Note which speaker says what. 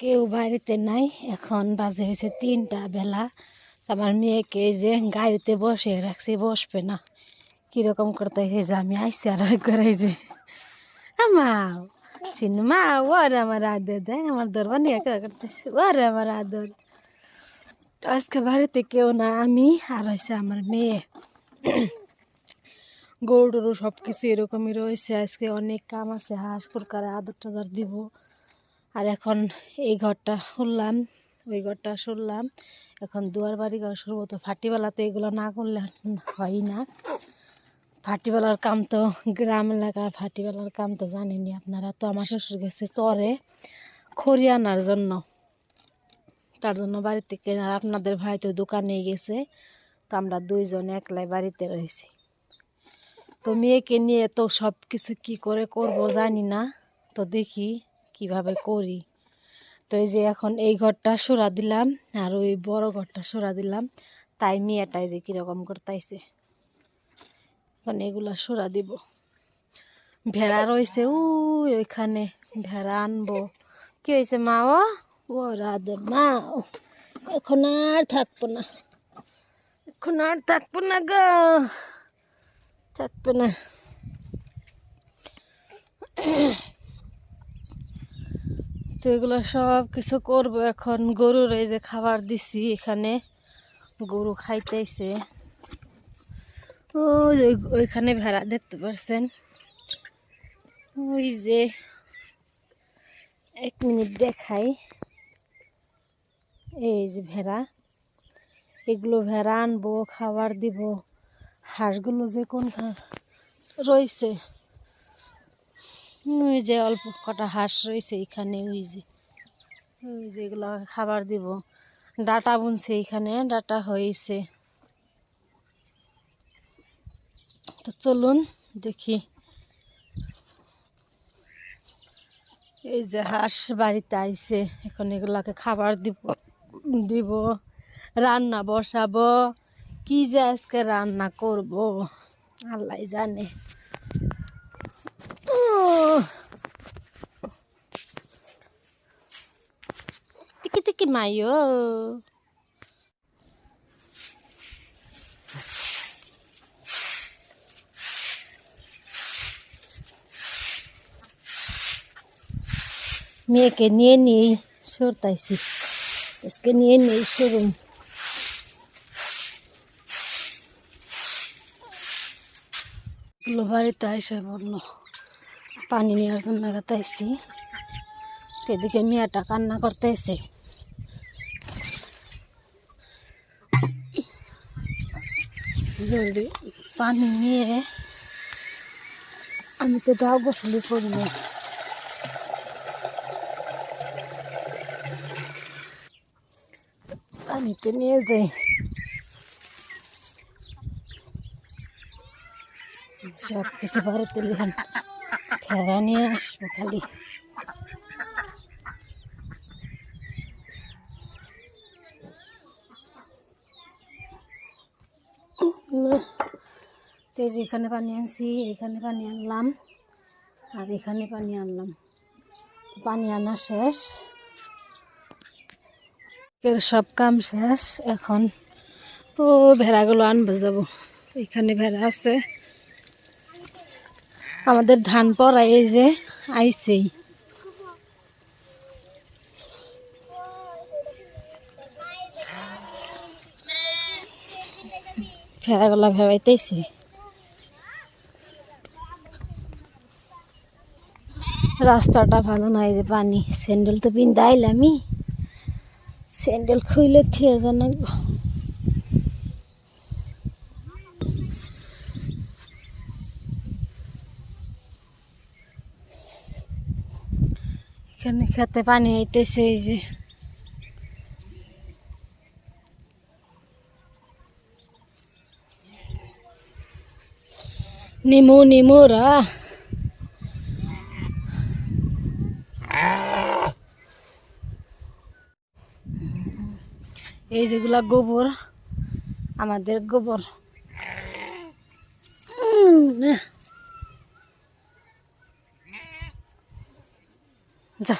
Speaker 1: কেউ বাড়িতে নাই। এখন বাজে হয়েছে তিনটা বেলা। আমার মেয়েকে যে গাড়িতে বসে রাখছি, বসবে না। কীরকম করতে যে আমি আসছি আর করে যে। মা চিনু মা, ওর আমার আদর, দেখ আমার দরবার নিয়ে করতেছে। ওর আমার আদর। আজকে বাড়িতে কেউ না, আমি আর হয়েছে আমার মেয়ে। গরু সব কিছু এরকমই রয়েছে। আজকে অনেক কাম আছে হাঁস কুরকারে আদর টাদর দিব। আর এখন এই ঘরটা শুনলাম ওই ঘরটা শুনলাম এখন দুয়ার বাড়ি ঘর শুরু তো ফাটিবেলাতে এগুলো না করলে হয় না। ফাটিবেলার কাম তো গ্রাম এলাকার ফাটিবেলার কাম তো জানেনি আপনারা, তো আমার শ্বশুর গেছে চরে খড়ি আনার জন্য। তার জন্য বাড়ি থেকে আর আপনাদের ভাই তো দোকানে গেছে, তো আমরা দুইজন একলাই বাড়িতে রয়েছি। তো মেয়েকে নিয়ে তো সব কিছু কী করে করব জানি না, তো দেখি কীভাবে করি? তো এই যে এখন এই ঘরটা সরা দিলাম আর ওই বড় ঘরটা সরা দিলাম। তাই মেয়েটাই যে কীরকম করতেছে এখন এগুলা সরা দিব। ভেড়া রয়েছে উই ওইখানে ভেড়া আনব। কি হয়েছে মা ও? ও রাধর মা এখন আর থাকব না। এখন আর থাকব না গা। থাকবে না। তো এগুলো সব কিছু করব এখন। গরুর এই যে খাবার দিছি এখানে। গরু খাইতেছে। ওই- ওইখানে ভেড়া দেখতে পারছেন। ওই যে এক মিনিট দেখাই। এই যে ভেড়া। এগুলো ভেড়া আনব, খাবার দিব। হাঁসগুলো যে কোন রয়েছে। ওই যে অল্প কটা হাঁস রয়েছে এখানে ওই যে ওই যে এগুলো খাবার দিব। ডাটা বুনছে এখানে ডাটা হয়েছে। তো চলুন দেখি। এই যে হাঁস বাড়িতে আইছে, এখন এগুলাকে খাবার দিব দিব। রান্না বসাবো। কি যে আজকে রান্না করব, আল্লাহ জানে। মাইও মেয়েকে নিয়ে নিয়েই সরতাইছি আজকে নিয়ে নিয়েই সরুমগুলো বাড়িতে এসে বলল পানি নেওয়ার জন্য গাতাইছি এদিকে মেয়েটা কান্না করতেছে জলদি পানি নিয়ে আমি তো গাও গোসলি করি না পানিতে নিয়ে যাই। সব কিছু বাড়িতে লিখান। ফেরা নিয়ে আসব খালি। তো যে এখানে পানি আনছি, এখানে পানি আনলাম, আর এখানে পানি আনলাম। পানি আনা শেষ। সব কাম শেষ। এখন ও ভেড়াগুলো আনব যাব। এখানে ভেড়া আছে। আমাদের ধান পড়া এই যে আইছেই। ভেড়াগুলা ভেবাইতেছে। রাস্তাটা ভালো নাই যে পানি। স্যান্ডেল তো পিনতে আইলামই স্যান্ডেল খুইলে থিয়ে জানাব এখানে খেতে পানি আইতেছে এই যে। নিমু নিমু রা। এই যেগুলা গোবর আমাদের গোবর। যা।